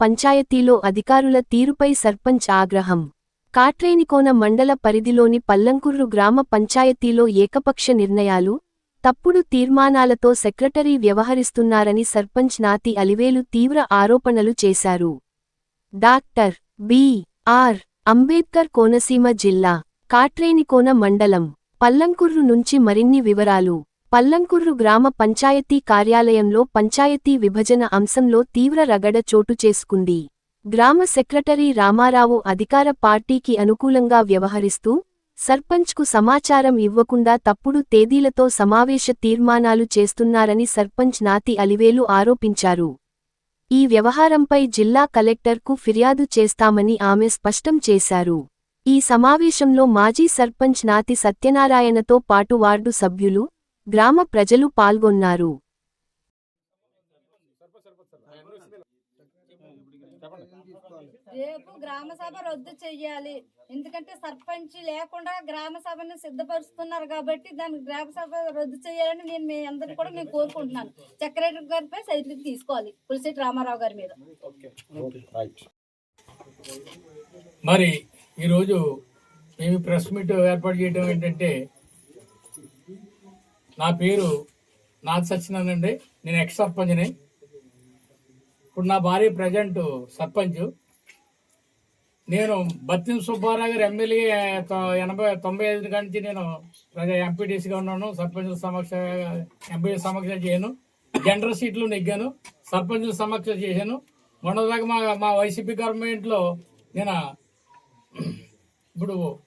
పంచాయతీలో అధికారుల తీరుపై సర్పంచ్ ఆగ్రహం. కాట్రేనికోన మండల పరిధిలోని పల్లంకుర్రు గ్రామ పంచాయతీలో ఏకపక్ష నిర్ణయాలు తప్పుడు తీర్మానాలతో సెక్రటరీ వ్యవహరిస్తున్నారని సర్పంచ్ నాతి అలివేలు తీవ్ర ఆరోపణలు చేశారు. Doctor B. R. Ambedkar Konaseema జిల్లా కాట్రేనికోన మండలం పల్లంకుర్రు నుంచి మరిన్ని వివరాలు. పల్లంకుర్రు గ్రామ పంచాయతీ కార్యాలయంలో పంచాయతీ విభజన అంశంలో తీవ్ర రగడ చోటు చేసుకుంది. గ్రామ సెక్రటరీ రామారావు అధికార పార్టీకి అనుకూలంగా వ్యవహరిస్తూ సర్పంచ్కు సమాచారం ఇవ్వకుండా తప్పుడు తేదీలతో సమావేశ తీర్మానాలు చేస్తున్నారని సర్పంచ్ నాతి అలివేలు ఆరోపించారు. ఈ వ్యవహారంపై జిల్లా కలెక్టర్కు ఫిర్యాదు చేస్తామని ఆమె స్పష్టం చేశారు. ఈ సమావేశంలో మాజీ సర్పంచ్ నాతి సత్యనారాయణతో పాటు వార్డు సభ్యులు గ్రామ ప్రజలు పాల్గొన్నారు. రేపు గ్రామ సభ రద్దు చెయ్యాలి. ఎందుకంటే సర్పంచ్ లేకుండా గ్రామ సభని సిద్ధపరుస్తున్నారు కాబట్టి దాని గ్రామ సభ రద్దు చేయాలని నేను మీ అందరిని కూడా నేను కోరుకుంటున్నాను. సెక్రటరీ గారిపై సైట్లకి తీసుకోవాలి పులిశెట్టి రామారావు గారి మీద. మరి ఈరోజు మేము ప్రెస్ మీట్ ఏర్పాటు చేయడం ఏంటంటే నా పేరు నాథ్ సత్యనారాయణ అండి. నేను ఎక్స్ సర్పంచ్ని. ఇప్పుడు నా భార్య ప్రజెంట్ సర్పంచ్. నేను బత్తిన సుబ్బారావు గారు ఎమ్మెల్యే ఎనభై తొంభై ఐదు నుంచి నేను ఎంపీటీసీగా ఉన్నాను. సర్పంచ్ సమక్ష ఎంపీ సమక్ష చేయను. జనరల్ సీట్లు నెగ్గాను. సర్పంచుల సమక్ష చేశాను. మొన్నదాకా మా మా వైసీపీ గవర్నమెంట్లో నేను ఇప్పుడు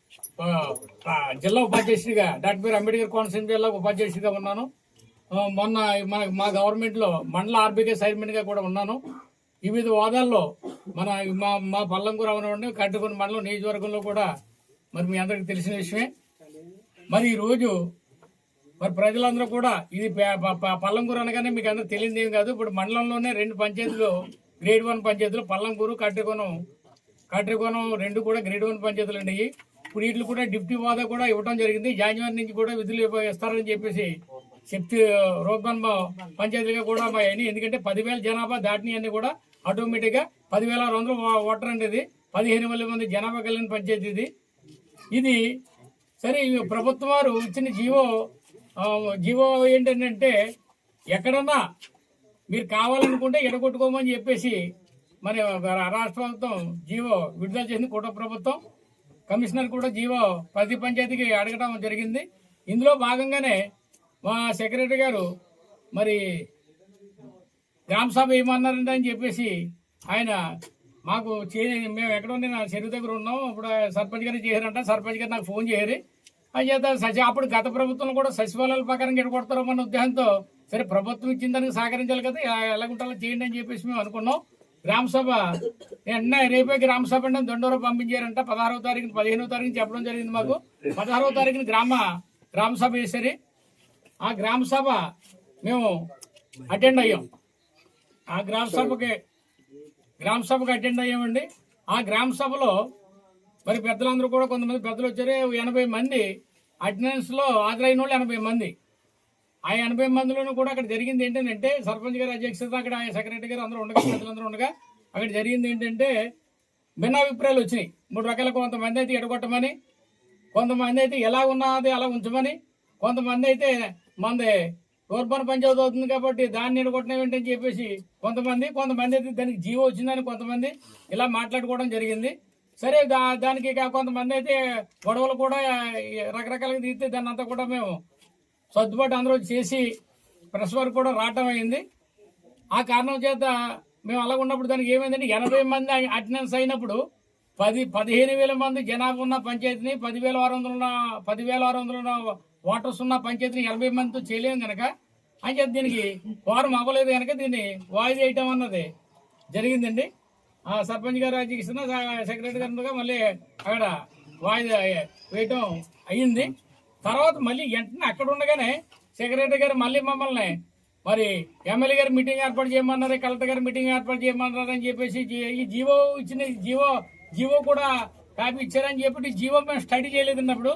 జిల్లా ఉపాధ్యక్షుడిగా డాక్టర్ బిఆర్ అంబేద్కర్ కోనసీమ జిల్లా ఉపాధ్యక్షుడిగా ఉన్నాను. మొన్న మన మా గవర్నమెంట్లో మండల ఆర్బీకే గా కూడా ఉన్నాను. వివిధ హోదాల్లో మన మా మా పల్లంకూర అవనివ్వండి కట్టుకుని మండలం నియోజకవర్గంలో కూడా మరి మీ అందరికి తెలిసిన విషయమే. మరి ఈ రోజు మరి ప్రజలందరూ కూడా ఇది ప- పల్లంకూరు అనగానే మీకు అందరూ తెలియదు ఏం కాదు. ఇప్పుడు మండలంలోనే రెండు పంచాయతీలు గ్రేడ్ వన్ పంచాయతీలు పల్లంకూరు కట్టుకోనం కాట్రికోణం రెండు కూడా గ్రేడ్ వన్ పంచాయతీలు ఉన్నాయి. వీటికి కూడా డిప్టీ హోదా కూడా ఇవ్వడం జరిగింది. జాన్యువరి నుంచి కూడా విధులు ఇస్తారని చెప్పేసి శక్తి రోగన్ పంచాయతీగా కూడా మా అయినాయి ఎందుకంటే పదివేల జనాభా దాటినవన్నీ కూడా ఆటోమేటిక్గా పదివేల ఆరు వందలు ఓటర్ అండి ఇది పదిహేను వేల మంది జనాభా కలిగిన పంచాయతీ ఇది. ఇది సరే ప్రభుత్వం వారు ఇచ్చిన జీవో జీవో ఏంటంటే ఎక్కడన్నా మీరు కావాలనుకుంటే ఎడగొట్టుకోమని చెప్పేసి మరి రాష్ట్ర ప్రభుత్వం జీవో విడుదల చేసింది కుటుంబ ప్రభుత్వం. కమిషనర్ కూడా జీవో ప్రతి పంచాయతీకి అడగడం జరిగింది. ఇందులో భాగంగానే మా సెక్రటరీ గారు మరి గ్రామ సభ ఏమన్నారండి అని చెప్పేసి ఆయన మాకు చే మేము ఎక్కడ నా చెరువు దగ్గర ఉన్నాం. ఇప్పుడు సర్పంచ్ గారు చేశారంట సర్పంచ్ గారు నాకు ఫోన్ చేయరు అని చేత సచి అప్పుడు గత ప్రభుత్వం కూడా సచివాలయాల ప్రకారం ఎడగొడతారన్న ఉద్దేశంతో సరే ప్రభుత్వం ఇచ్చిన దానికి సహకరించాలి కదా. ఎలాగుంటాలో చేయండి అని చెప్పేసి మేము అనుకున్నాం. గ్రామసభ. సభ రేపే గ్రామసభ అంటే దొండూరు పంపించారంట. పదహారవ తారీఖున పదిహేనవ తారీఖున చెప్పడం జరిగింది మాకు. పదహారవ తారీఖున గ్రామ గ్రామసభ వేసరి ఆ గ్రామసభ మేము అటెండ్ అయ్యాం. ఆ గ్రామ సభకి అటెండ్ అయ్యామండి. ఆ గ్రామసభలో మరి పెద్దలందరూ కూడా కొంతమంది పెద్దలు వచ్చారు. ఎనభై మంది అటెండెన్స్లో హాజరైన వాళ్ళు ఎనభై మంది. ఆ ఎనభై మందిలోనూ కూడా అక్కడ జరిగింది ఏంటంటే సర్పంచ్ గారి అధ్యక్షత అక్కడ ఆయన సెక్రటరీ గారు అందరూ ఉండగా ప్రజలందరూ ఉండగా అక్కడ జరిగింది ఏంటంటే భిన్నాభిప్రాయాలు వచ్చినాయి. మూడు రకాల కొంతమంది అయితే ఎడగొట్టమని కొంతమంది అయితే ఎలా ఉన్నది అలా ఉంచమని కొంతమంది అయితే మంది రూర్బన్ పంచాయతీ అవుతుంది కాబట్టి దాన్ని ఎడగొట్టడం ఏంటని చెప్పేసి కొంతమంది కొంతమంది అయితే దానికి జీవో వచ్చిందని కొంతమంది ఇలా మాట్లాడుకోవడం జరిగింది. సరే దా దానికి కొంతమంది అయితే గొడవలు కూడా రకరకాలుగా తీస్తే దాన్ని అంతా కూడా మేము సర్దుబాటు అందరూ చేసి ప్రెస్ వర్క్ కూడా రావటం అయింది. ఆ కారణం చేత మేము అలా ఉన్నప్పుడు దానికి ఏమైందంటే ఎనభై మంది అటెండెన్స్ అయినప్పుడు పది పదిహేను వేల మంది జనాభా ఉన్న పంచాయతీని పదివేల ఆరు వందల ఉన్న పదివేల ఆరు వందల ఉన్న ఓటర్స్ ఉన్న పంచాయతీని ఎనభై మందితో చేయలేము కనుక అని చెప్పి దీనికి వారం అవ్వలేదు కనుక దీన్ని వాయిదా వేయటం అన్నది జరిగిందండి. ఆ సర్పంచ్ గారు అధ్యక్షతన సెక్రటరీ గారు మళ్ళీ అక్కడ వాయిదా వేయటం అయ్యింది. తర్వాత మళ్ళీ వెంటనే అక్కడ ఉండగానే సెక్రటరీ గారు మళ్ళీ మమ్మల్ని మరి ఎమ్మెల్యే గారు మీటింగ్ ఏర్పాటు చేయమన్నారు కలెక్టర్ గారు మీటింగ్ ఏర్పాటు చేయమన్నారు అని చెప్పేసి ఈ జీవో ఇచ్చిన జీవో జీవో కూడా కాపీ ఇచ్చారని చెప్పి జీవో మేము స్టడీ చేయలేదు అన్నప్పుడు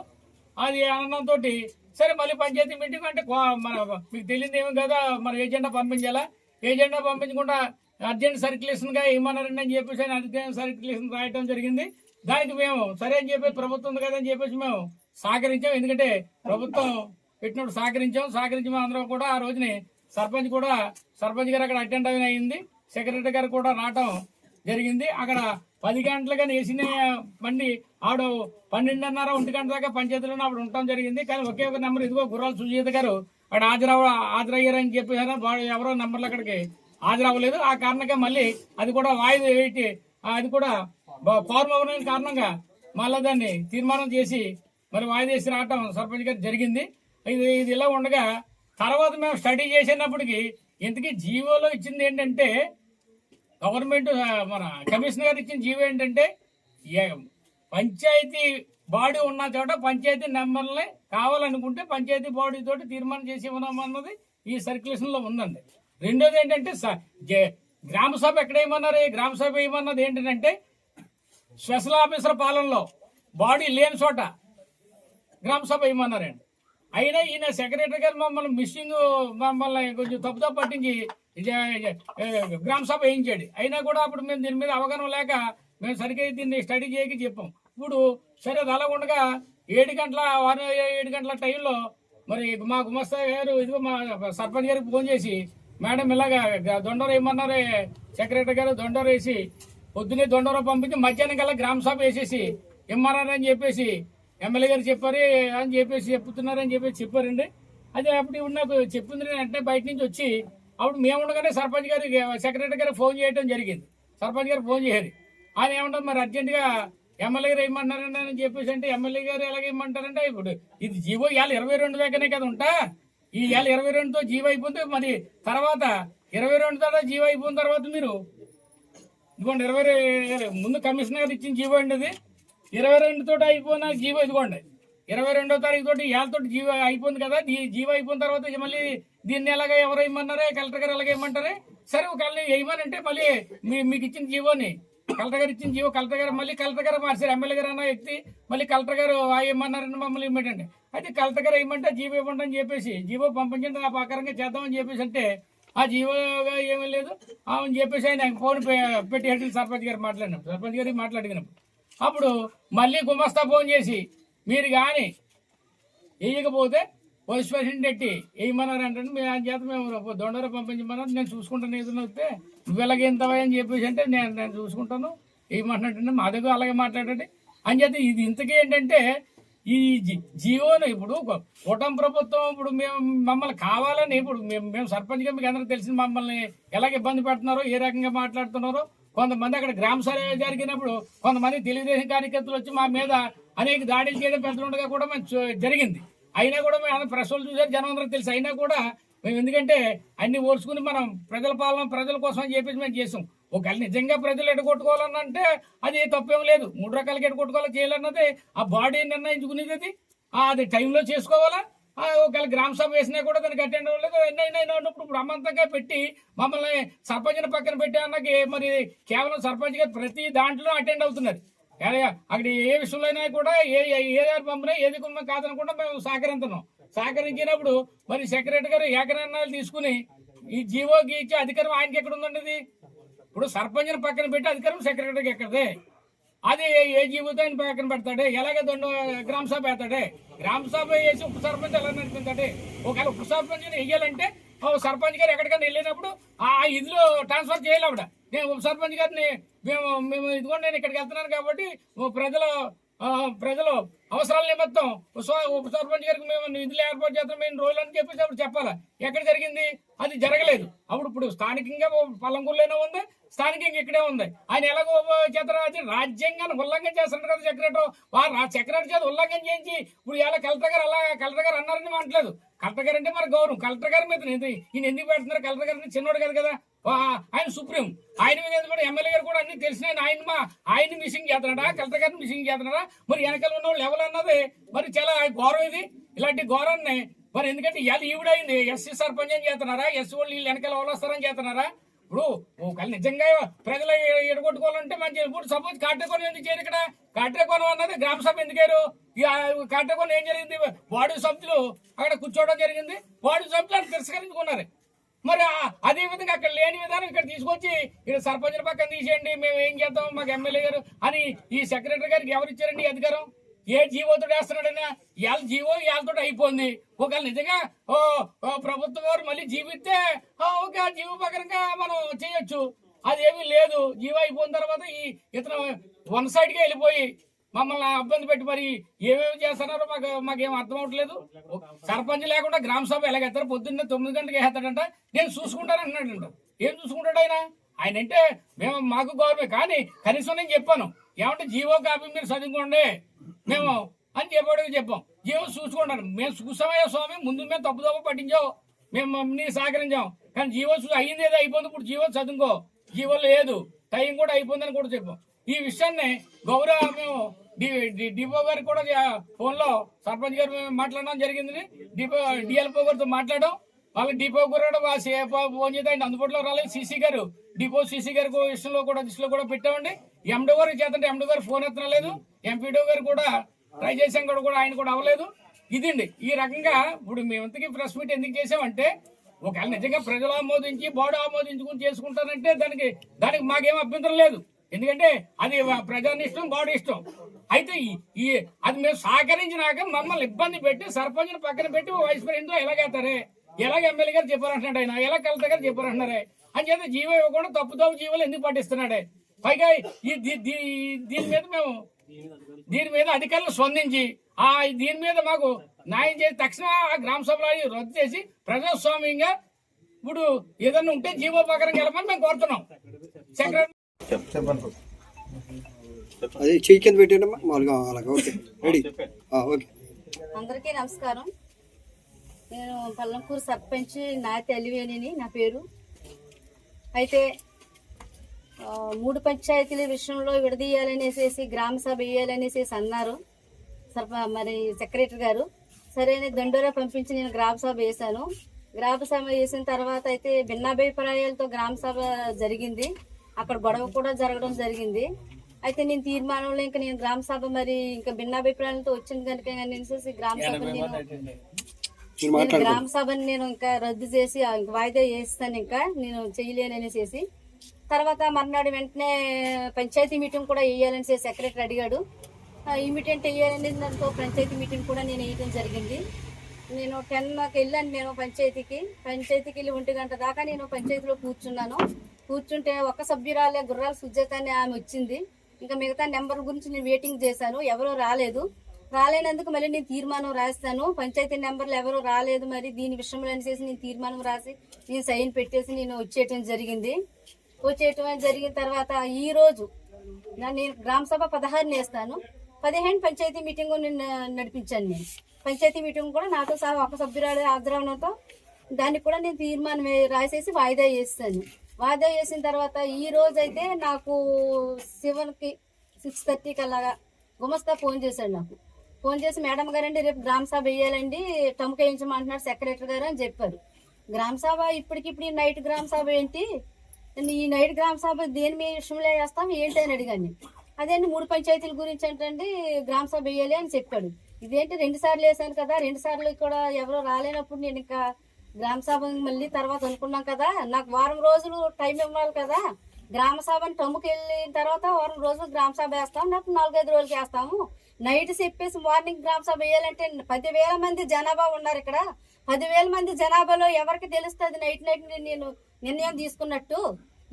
అది ఆనందంతో సరే మళ్ళీ పంచాయతీ మీటింగ్ అంటే మన మీకు తెలియదు ఏమి కదా మన ఏజెండా పంపించాలా? ఏజెండా పంపించకుండా అర్జెంట్ సర్క్యులేషన్గా ఏమన్నారండి అని చెప్పేసి అర్జెంట్ సర్క్యులేషన్ రాయటం జరిగింది. దానికి మేము సరే అని చెప్పి ప్రభుత్వం కదా అని చెప్పేసి మేము సహకరించాం. ఎందుకంటే ప్రభుత్వం పెట్టినప్పుడు సహకరించాం. సహకరించి అందరూ అందరం కూడా ఆ రోజుని సర్పంచ్ కూడా సర్పంచ్ గారు అక్కడ అటెండ్ అయిన అయింది. సెక్రటరీ గారు కూడా రావటం జరిగింది. అక్కడ పది గంటలుగా వేసిన బండి ఆవిడ పన్నెండున్నర ఒంటి గంట దాకా పంచాయతీలో ఆవిడ ఉండటం జరిగింది. కానీ ఒకే ఒక నెంబర్ ఇదిగో గుర్రాలు సుజీత గారు అక్కడ హాజరవ హాజరయ్యారని చెప్పేసారు వాడు ఎవరో నెంబర్లు అక్కడికి హాజరవ్వలేదు. ఆ కారణంగా మళ్ళీ అది కూడా వాయిదా వేయటి అది కూడా ఫార్మ్ అవ్వడానికి కారణంగా మళ్ళీ దాన్ని తీర్మానం చేసి మరి వాయిదా వేసి రావటం సర్పంచ్ గారు జరిగింది. ఇది ఇది ఇలా ఉండగా తర్వాత మేము స్టడీ చేసినప్పటికీ ఇంతకీ జీవోలో ఇచ్చింది ఏంటంటే గవర్నమెంట్ మన కమిషనర్ గారు ఇచ్చిన జీవో ఏంటంటే ఏ- పంచాయతీ బాడీ ఉన్న చోట పంచాయతీ నెంబర్లే కావాలనుకుంటే పంచాయతీ బాడీ తోటి తీర్మానం చేసి ఇవ్వమన్నది ఈ సర్క్యులేషన్లో ఉందండి. రెండోది ఏంటంటే స- గ్రామ సభ ఎక్కడ ఏమన్నారు? గ్రామ సభ ఏమన్నది ఏంటంటే స్పెషల్ ఆఫీసర్ పాలనలో బాడీ లేని చోట గ్రామ సభ ఇమ్మన్నారండి అయినా ఈయన సెక్రటరీ గారు మమ్మల్ని మిస్సింగ్ మమ్మల్ని కొంచెం తప్పుతో పట్టించి గ్రామ సభ వేయించాడు అయినా కూడా అప్పుడు మేము దీని మీద అవగాహన లేక మేము సరిగ్గా దీన్ని స్టడీ చేయక చెప్పాం. ఇప్పుడు సరే అది అలా ఉండగా ఏడు గంటల వారం ఏడు గంటల టైంలో మరి మా గుమస్తా గారు ఇదిగో మా సర్పంచ్ గారికి ఫోన్ చేసి మేడం ఇలాగా దొండర వేయమన్నారు సెక్రటరీ గారు? దొండర వేసి పొద్దున్నే దొండర పంపించి మధ్యాహ్నం కల్లా గ్రామ సభ వేసేసి ఇమ్మన్నారని చెప్పేసి ఎమ్మెల్యే గారు చెప్పారు అని చెప్పేసి చెప్తున్నారని చెప్పేసి చెప్పారండి. అదే అప్పుడు నాకు చెప్పింది నేను వెంటనే బయట నుంచి వచ్చి అప్పుడు మేము ఉండగానే సర్పంచ్ గారి సెక్రటరీ గారు ఫోన్ చేయడం జరిగింది. సర్పంచ్ గారు ఫోన్ చేయాలి ఆయన ఏమంటారు మరి అర్జెంటుగా ఎమ్మెల్యే గారు ఏమంటారండి అని చెప్పేసి అంటే ఎమ్మెల్యే గారు ఎలాగ ఏమంటారంటే ఇప్పుడు ఇది జీవో ఇవాళ ఇరవై రెండు దగ్గరనే కదా ఉంటా? ఈ ఇవాళ ఇరవై రెండుతో జీవో అయిపోతే మరి తర్వాత ఇరవై రెండు తర్వాత జీవో అయిపోయిన తర్వాత మీరు ఇదిగోండి ఇరవై ముందు కమిషనర్ గారు ఇచ్చిన జీవో అండి ఇది ఇరవై రెండు తోటి అయిపోయిన జీవో ఇదిగోండి. ఇరవై రెండో తారీఖు తోటి తోటి జీవో అయిపోయింది కదా జీవో అయిపోయిన తర్వాత మళ్ళీ దీన్ని ఎలాగ ఎవరు ఇమ్మన్నారే కలెక్టర్ గారు ఎలాగ ఇమ్మంటారే? సరే ఒకవేళ వేయమనంటే మళ్ళీ మీ మీకు ఇచ్చిన జీవోని కలెక్టర్ గారు ఇచ్చిన జీవో కలెక్టర్ గారు మళ్ళీ కలెక్టర్ గారు మార్చారు. ఎమ్మెల్యే గారు అన్న వ్యక్తి మళ్ళీ కలెక్టర్ గారు ఆ మమ్మల్ని ఇమ్మటండి. అయితే కలెక్టర్ గారు ఇమ్మంటే జీవో ఇవ్వండి అని చెప్పేసి జీవో పంపించండి ఆ ప్రకారంగా చేద్దామని చెప్పేసి అంటే ఆ జీవోగా ఏమీ లేదు. అని చెప్పేసి ఆయన ఫోన్ పెట్టి హెడ్ సర్పంచ్ గారు మాట్లాడినాం. సర్పంచ్ గారికి మాట్లాడినప్పుడు అప్పుడు మళ్ళీ గుమస్తా ఫోన్ చేసి మీరు కానీ వేయకపోతే వైస్ ప్రెసిడెంట్ ఎట్టి వేయమన్నారు అంటే మేము ఆయన చేత మేము దొండర పంపించమన్నారు. నేను చూసుకుంటాను ఏదైనా వస్తే నువ్వు ఎలాగ ఎంతవా అని చెప్పేసి అంటే నేను నేను చూసుకుంటాను. ఏమంటున్నట్టు మా దగ్గర అలాగే మాట్లాడండి. అని చేత ఇది ఇంతకీ ఏంటంటే ఈ జీవోను ఇప్పుడు ఒక- కూటమి ప్రభుత్వం ఇప్పుడు మేము మమ్మల్ని కావాలని ఇప్పుడు మేము మేము సర్పంచ్గా మీకు అందరికి తెలిసిన మమ్మల్ని ఎలాగ ఇబ్బంది పెడుతున్నారో ఏ రకంగా మాట్లాడుతున్నారో కొంతమంది అక్కడ గ్రామ సర్వే జరిగినప్పుడు కొంతమంది తెలుగుదేశం కార్యకర్తలు వచ్చి మా మీద అనేక దాడులు చేయడం పెద్దలుండగా కూడా మేము జరిగింది. అయినా కూడా మేము ప్రశ్నలు చూసారు జనం అందరికి తెలుసు. అయినా కూడా మేము ఎందుకంటే అన్ని ఓడ్చుకుని మనం ప్రజల పాలన ప్రజల కోసం అని చెప్పేసి మేము చేసాం. ఒకవేళ నిజంగా ప్రజలు ఎడగొట్టుకోవాలని అంటే అది తప్పేం లేదు. మూడు రకాలకి ఎడగొట్టుకోవాలి చేయాలన్నది ఆ బాడీ నిర్ణయించుకునేది అది. అది టైంలో చేసుకోవాలా? ఒకవేళ గ్రామ సభ వేసినా కూడా దానికి అటెండ్ అవ్వలేదు. ఎన్నైనా ఉన్నప్పుడు ఇప్పుడు అమ్మంతంగా పెట్టి మమ్మల్ని సర్పంచ్ని పక్కన పెట్టి అన్నకి మరి కేవలం సర్పంచ్ గారు ప్రతి దాంట్లో అటెండ్ అవుతున్నారు. అక్కడ ఏ విషయంలో అయినా కూడా ఏ ఏ- పంపినా ఏది కుమ్మం కాదనకుండా మేము సహకరించున్నాం సహకరించినప్పుడు మరి సెక్రటరీ గారు ఏకనిర్ణయాలు తీసుకుని ఈ జీవోకి ఇచ్చే అధికారం ఆయనకి ఎక్కడ ఉందండి ఇది? ఇప్పుడు సర్పంచ్ని పక్కన పెట్టి అధికారం సెక్రటరీకి ఎక్కడదే? అది ఏ జీవితాన్ని పక్కన పెడతాడే? ఎలాగే దొండ గ్రామ సభ వేస్తాడే? గ్రామ సభ వేసి ఉప సర్పంచ్ ఎలా నడిపించాడే ఒకవేళ ఉప సర్పంచ్ వెయ్యాలంటే ఓ సర్పంచ్ గారు ఎక్కడికైనా వెళ్ళినప్పుడు ఆ ఇదిలో ట్రాన్స్ఫర్ చేయాలి ఆవిడ. నేను ఉప సర్పంచ్ గారిని మేము మేము ఇదిగోండి నేను ఇక్కడికి వెళ్తున్నాను కాబట్టి ప్రజలు ప్రజలు అవసరాల నిమిత్తం ఉప- సర్పంచ్ గారికి మేము నిధులు ఏర్పాటు చేస్తాం. మేము రోజులు అని చెప్పేసి అప్పుడు చెప్పాలి? ఎక్కడ జరిగింది? అది జరగలేదు. అప్పుడు ఇప్పుడు స్థానికంగా పల్లంకూరులోనే ఉంది. స్థానికంగా ఇక్కడే ఉంది. ఆయన ఎలాగో చేస్తారు అది రాజ్యాంగాన్ని ఉల్లంఘన చేస్తున్నారు కదా సెక్రటరీ. వారు ఆ సెక్రటరీ చేత ఉల్లంఘన చేయించి ఇప్పుడు ఎలా కలెక్టర్ గారు అలా కలెక్టర్ గారు అన్నారని అంటలేదు కలెక్టర్ గారు అంటే మరి గౌరవం. కలెక్టర్ గారి మీద ఈయన ఎందుకు పెడుతున్నారు? కలెక్టర్ గారిని చిన్నోడు కదా కదా. ఆయన సుప్రీం. ఆయన మీద కూడా ఎమ్మెల్యే గారు కూడా అన్ని తెలిసిన ఆయన ఆయన మా ఆయన మిషింగ్ చేస్తున్నాడా? కలెక్టర్ గారిని మిషింగ్ చేస్తున్నాడా? మరి వెనకాల ఉన్న వాళ్ళు ఎవరు అన్నది. మరి చాలా ఘోరం ఇది. ఇలాంటి ఘోరాన్ని మరి ఎందుకంటే ఇవాళ ఈవిడైంది. ఎస్సీ సర్పంచ్ అని చేస్తున్నారా? ఎస్సీ వాళ్ళు వీళ్ళు వెనకాల వస్తారని చేస్తున్నారా? ఇప్పుడు ఒకవేళ నిజంగా ప్రజలు ఎడగొట్టుకోవాలంటే మంచి ఇప్పుడు సపోజ్ కాట్రకోణం ఎందుకు చేయరు ఇక్కడ? కాట్రకోణం అన్నది గ్రామ సభ ఎందుకారు కాట్రకోణం ఏం జరిగింది? వార్డు సభ్యులు అక్కడ కూర్చోవడం జరిగింది. వార్డు సభ్యులు అక్కడ తిరస్కరించుకున్నారు. మరి అదే విధంగా అక్కడ లేని విధానం ఇక్కడ తీసుకొచ్చి ఇక్కడ సర్పంచుల పక్కన తీసేయండి. మేము ఏం చేద్దాం? మాకు ఎమ్మెల్యే గారు అని ఈ సెక్రటరీ గారికి ఎవరు ఇచ్చారండి అధికారం? ఏ జీవోతో వేస్తున్నాడైనా? ఇవాళ జీవో ఇవాళతో అయిపోయింది. ఒకవేళ నిజంగా ఓ ఓ ప్రభుత్వం వారు మళ్ళీ జీవిస్తే ఒక ఓకే ఆ జీవో ప్రకారంగా మనం చేయొచ్చు. అదేమీ లేదు. జీవో అయిపోయిన తర్వాత ఈ ఇతను వన్ సైడ్గా వెళ్ళిపోయి మమ్మల్ని ఇబ్బంది పెట్టి మరి ఏమేమి చేస్తున్నారో మాకు మాకేం అర్థం అవట్లేదు. సర్పంచ్ లేకుండా గ్రామ సభ ఎలాగెత్తారు పొద్దున్నే తొమ్మిది గంటలకు వేస్తాడంట నేను చూసుకుంటాను అంటున్నాడంట. ఏం చూసుకుంటాడు ఆయన? ఆయన అంటే మేము మాకు గౌరవమే. కానీ కనీసం నేను చెప్పాను. ఏమంటే జీవో కాపీ మీరు చదువుకోండి. మేము అని చెప్పాడు చెప్పాం. జీవో చూసుకుంటాను మేము చూసామయ్యా స్వామి ముందు మేము తప్పు తప్పు పట్టించావు. మేము నీ సహకరించాం. కానీ జీవో చూ అయ్యింది ఏదో అయిపోయింది ఇప్పుడు జీవో చదువుకో. జీవో లేదు. టైం కూడా అయిపోయిందని కూడా చెప్పాం. ఈ విషయాన్ని గౌరవ మేము డిపో గారికి కూడా ఫోన్లో సర్పంచ్ గారు మేము మాట్లాడడం జరిగింది. డిపో డిఎల్పో గారితో మాట్లాడడం వాళ్ళకి డిపో గారు కూడా ఫోన్ చేస్తే ఆయన అందుబాటులో రాలేదు. సీసీ గారు డిపో సీసీ గారి విషయంలో కూడా దృష్టిలో కూడా పెట్టామండి. ఎండో గారు చేతంటే ఎండో గారు ఫోన్ ఎత్తనలేదు. ఎంపీడో గారు కూడా ట్రై చేసాం కూడా కూడా ఆయన కూడా అవ్వలేదు. ఇదండి ఈ రకంగా ఇప్పుడు మేము ఇంతకీ ప్రెస్ మీట్ ఎందుకు చేసామంటే ఒకవేళ నిజంగా ప్రజలు ఆమోదించి బోర్డు ఆమోదించుకుని చేసుకుంటారంటే దానికి దానికి మాకేం అభ్యంతరం లేదు. ఎందుకంటే అది ప్రజానిష్టం బాడీ ఇష్టం. అయితే ఈ- అది మేము సహకరించినాక మమ్మల్ని ఇబ్బంది పెట్టి సర్పంచ్ని పక్కన పెట్టి వైస్ ప్రెసిడెంట్ ఎలాగేస్తారే ఎలాగ ఎమ్మెల్యే గారు చెప్పారంటున్నాడు ఆయన? ఎలా కలెక్టర్ గారు చెప్పారంటున్నారే? అని చేత జీవో ఇవ్వకుండా తప్పు తప్పు జీవోలు ఎందుకు పట్టిస్తున్నాడే పైగా ఈ దీ- దీ- దీని మీద మేము దీని మీద అధికారులు స్పందించి ఆ దీని మీద మాకు న్యాయం చేసి తక్షణ ఆ గ్రామ సభలో రద్దు చేసి ప్రజాస్వామ్యంగా ఇప్పుడు ఏదన్నా ఉంటే జీవో ప్రకారం గెలమని మేము కోరుతున్నాం. అదే చెయ్యి కింద పెట్టాడమ్మా మామూలుగా అలాగా ఓకే రెడీ. ఆ, ఓకే. అందరికీ నమస్కారం. నేను పల్లంకూరు సర్పంచ్ నా తెలివేని నా పేరు. అయితే మూడు పంచాయతీల విషయంలో విడదీయాలనేసేసి గ్రామ సభ వేయాలనేసేసి అన్నారు. సర్ప మరి సెక్రటరీ గారు. సరే అని దండోరా పంపించి నేను గ్రామ సభ వేశాను. గ్రామ సభ వేసిన తర్వాత అయితే భిన్నాభిప్రాయాలతో గ్రామ సభ జరిగింది. అక్కడ గొడవ కూడా జరగడం జరిగింది. అయితే నేను తీర్మానంలో ఇంకా నేను గ్రామ సభ మరి ఇంకా భిన్నాభిప్రాయాలతో వచ్చింది కనుక అనేసి గ్రామ సభ నేను గ్రామ సభని నేను ఇంకా రద్దు చేసి వాయిదా వేస్తాను ఇంకా. నేను చేయలేననేసి తర్వాత మర్నాడు వెంటనే పంచాయతీ మీటింగ్ కూడా వేయాలని సెక్రటరీ అడిగాడు. ఇమీడియట్ వేయాలని దాంతో పంచాయతీ మీటింగ్ కూడా నేను వేయడం జరిగింది. నేను టెన్కి వెళ్ళాను నేను పంచాయతీకి. పంచాయతీకి వెళ్ళి ఒంటి గంట దాకా నేను పంచాయతీలో కూర్చున్నాను. కూర్చుంటే ఒక సభ్యురాలే గుర్రాల సుజాత అని ఆమె వచ్చింది. ఇంకా మిగతా నెంబర్ గురించి నేను వెయిటింగ్ చేశాను. ఎవరూ రాలేదు. రాలేనందుకు మళ్ళీ నేను తీర్మానం రాస్తాను. పంచాయతీ నెంబర్లు ఎవరు రాలేదు మరి. దీని విషయంలో చేసి నేను తీర్మానం రాసి నేను సైన్ పెట్టేసి నేను వచ్చేయటం జరిగింది. వచ్చేయటం జరిగిన తర్వాత ఈ రోజు నేను గ్రామ సభ పదహారు వేస్తాను. పదిహేను పంచాయతీ మీటింగ్ నేను నడిపించాను నేను. పంచాయతీ మీటింగ్ కూడా నాతో సహా ఒక సభ్యురాలు ఆగ్రహంతో దానికి కూడా నేను తీర్మానం రాసేసి వాయిదా చేస్తాను వాయిదా చేసిన తర్వాత ఈ రోజు అయితే నాకు శివన్కి సిక్స్ థర్టీకి అలాగా గుమస్తా ఫోన్ చేశాడు నాకు. ఫోన్ చేసి మేడం గారండి రేపు గ్రామ సభ వేయాలండి టమ్క వేయించమంటున్నాడు సెక్రటరీ గారు అని చెప్పారు. గ్రామ సభ ఇప్పటికిప్పుడు నైట్ గ్రామ సభ ఏంటి? ఈ నైట్ గ్రామ సభ దేని మీ విషయంలో వేస్తాం ఏంటి అని అడిగాను అదే అదేంటి మూడు పంచాయతీల గురించి ఏంటండి గ్రామ సభ వేయాలి అని చెప్పాడు. ఇదేంటి రెండు సార్లు వేసాను కదా రెండు సార్లు కూడా ఎవరో రాలేనప్పుడు నేను ఇంకా గ్రామ సభ మళ్ళీ తర్వాత అనుకున్నాం కదా నాకు వారం రోజులు టైం ఇవ్వాలి కదా గ్రామ సభని టమ్ముకి వెళ్ళిన తర్వాత వారం రోజులు గ్రామ సభ వేస్తాం లేకపోతే నాలుగైదు రోజులకి వేస్తాము. నైట్ చెప్పేసి మార్నింగ్ గ్రామ సభ వేయాలంటే పదివేల మంది జనాభా ఉన్నారు ఇక్కడ. పదివేల మంది జనాభాలో ఎవరికి తెలుస్తుంది నైట్ నైట్ నేను నిర్ణయం తీసుకున్నట్టు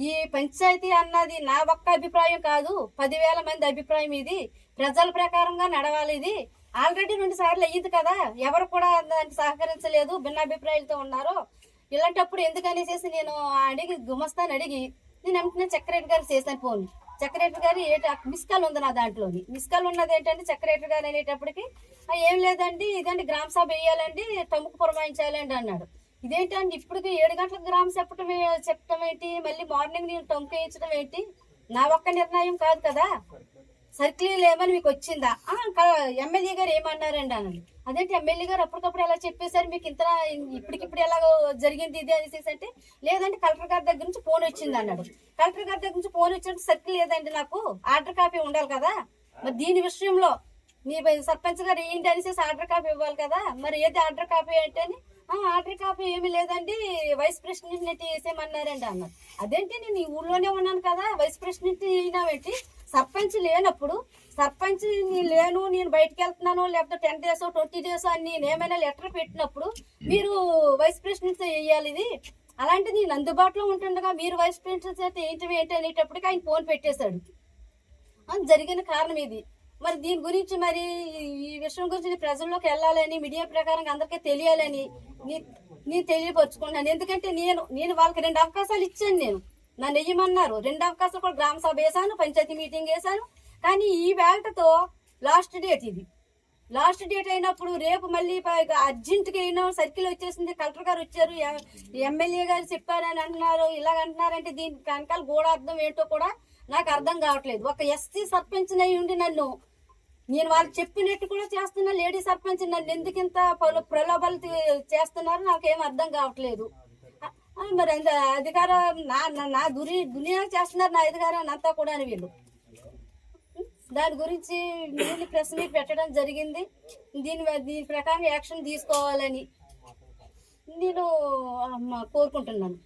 ఈ పంచాయతీ అన్నది నా ఒక్క అభిప్రాయం కాదు పదివేల మంది అభిప్రాయం ఇది. ప్రజల ప్రకారంగా నడవాలి ఇది. ఆల్రెడీ రెండు సార్లు అయ్యింది కదా ఎవరు కూడా దానికి సహకరించలేదు భిన్నాభిప్రాయాలతో ఉన్నారు. ఇలాంటప్పుడు ఎందుకనేసేసి నేను అడిగి గుమస్తాను అడిగి నేను వెంటనే సెక్రటరీ గారు చేశాను ఫోన్. సెక్రటరీ గారు ఏంటి మిస్ కాల్ ఉంది నా దాంట్లోని. మిస్కాల్ ఉన్నది ఏంటంటే సెక్రటరీ గారు అనేటప్పటికి ఏం లేదండి ఇదండి గ్రామ సభ వేయాలండి తమ్ముకు పురమాయించాలండి అన్నాడు. ఇదేంటండి ఇప్పటికి ఏడు గంటలకు గ్రామ చెప్పడం చెప్పటం చెప్పడం ఏంటి? మళ్ళీ మార్నింగ్ నేను టొంక వేయించడం ఏంటి? నా ఒక్క నిర్ణయం కాదు కదా? సర్కిల్ ఏమని మీకు వచ్చిందా? ఎమ్మెల్యే గారు ఏమన్నారండి అనండి? అదేంటి ఎమ్మెల్యే గారు అప్పటికప్పుడు ఎలా చెప్పేశారు? మీకు ఇంత ఇప్పటికిప్పుడు ఎలా జరిగింది ఇది అనేసి అంటే లేదంటే కలెక్టర్ గారి దగ్గర నుంచి ఫోన్ వచ్చింది అన్నాడు. కలెక్టర్ గారి దగ్గర నుంచి ఫోన్ వచ్చినట్టు సర్కిల్ లేదండి నాకు? ఆర్డర్ కాపీ ఉండాలి కదా? మరి దీని విషయంలో మీ సర్పంచ్ గారు ఏంటి అనేసి ఆర్డర్ కాపీ ఇవ్వాలి కదా? మరి ఏది ఆర్డర్ కాపీ అంటే అని ఆర్డర్ కాపీ ఏమీ లేదండి. వైస్ ప్రెసిడెంట్ వేసేయమన్నారండి అన్నారు అదేంటి నేను ఈ ఊళ్ళోనే ఉన్నాను కదా వైస్ ప్రెసిడెంట్ అయినావేంటి? సర్పంచ్ లేనప్పుడు సర్పంచ్ లేను నేను బయటకు వెళ్తున్నాను లేకపోతే టెన్ డేస్ ట్వంటీ డేస్ అని నేను ఏమైనా లెటర్ పెట్టినప్పుడు మీరు వైస్ ప్రెసిడెంట్ వేయాలి ఇది. అలాంటి నేను అందుబాటులో ఉంటుండగా మీరు వైస్ ప్రెసిడెంట్ అయితే ఏంటి ఏంటి అనేటప్పటికి ఆయన ఫోన్ పెట్టేశాడు. జరిగిన కారణం ఇది. మరి దీని గురించి మరి ఈ విషయం గురించి ప్రజల్లోకి వెళ్ళాలని మీడియా ప్రకారం అందరికీ తెలియాలని నీ- నేను తెలియపరుచుకున్నాను. ఎందుకంటే నేను నేను వాళ్ళకి రెండు అవకాశాలు ఇచ్చాను నేను. నన్ను వేయమన్నారు. రెండు అవకాశాలు కూడా గ్రామ సభ వేసాను పంచాయతీ మీటింగ్ వేసాను కానీ ఈ వేళతో లాస్ట్ డేట్ ఇది. లాస్ట్ డేట్ అయినప్పుడు రేపు మళ్ళీ అర్జెంట్గా అయినా సర్కిల్ వచ్చేసింది. కలెక్టర్ గారు వచ్చారు. ఎ- ఎమ్మెల్యే గారు చెప్పారని అంటున్నారు. ఇలాగ అంటున్నారంటే దీని వెనకాల గూఢార్థం ఏంటో కూడా నాకు అర్థం కావట్లేదు. ఒక ఎస్సీ సర్పంచ్ అయి ఉండి నన్ను నేను వాళ్ళు చెప్పినట్టు కూడా చేస్తున్నా లేడీ సర్పంచ్ నన్ను ఎందుకు ఇంత ప్రలో- ప్రలోభాలు చేస్తున్నారు నాకేం అర్థం కావట్లేదు. మరి అధికారం నా నా- దురి దునియాలు చేస్తున్నారు నా అధికారాన్ని అంతా కూడా అని వీళ్ళు. దాని గురించి వీళ్ళు ప్రెస్ మీట్ పెట్టడం జరిగింది. దీని దీని ప్రకారం యాక్షన్ తీసుకోవాలని నేను కోరుకుంటున్నాను.